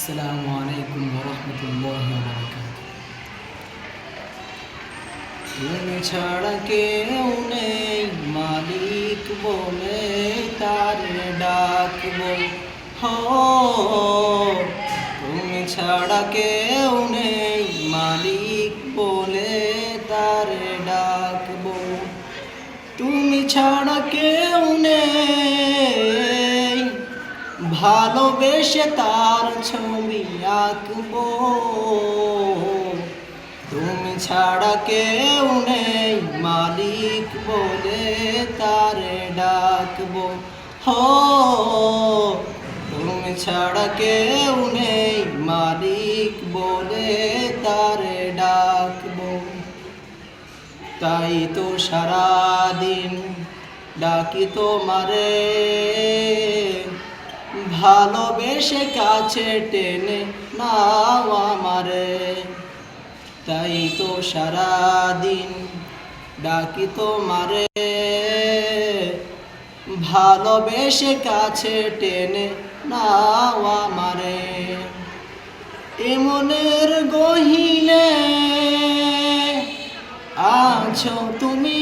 السلام عليكم ورحمة الله وبركاته তুমি ছাড়া কেউ নেই মালিক বলে তার ডাকবো হো তুমি ছাড়া কেউ নেই মালিক বলে তার ডাকবো তুমি ছাড়া কেউ নেই ভালোবেসে তার ছবি আঁকবো। তুমি ছাড়া কেউ নেই, মালিক বলে তারে ডাকবো। হো, তুমি ছাড়া কেউ নেই, মালিক বলে তারে ডাকবো। তাই তো সারাদিন ডাকি তোমারে। ভালোবেসে কাছে টেনে নাও আমারে। তাই তো সারাদিন ডাকি তোমারে। ভালোবেসে কাছে টেনে নাও আমারে। এমনের গহিনে আছো তুমি।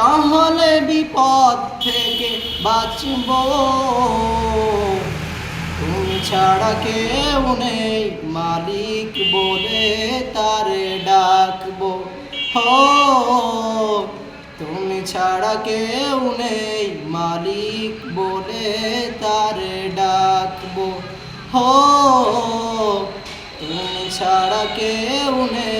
তাহলে বিপদ থেকে বাঁচব। তুমি ছাড়া কেউ নেই, মালিক বলে তারে ডাকবো। হো, তুমি ছাড়া কেউ নেই, মালিক বলে তারে ডাকবো। হো, তুমি ছাড়া কেউ নেই।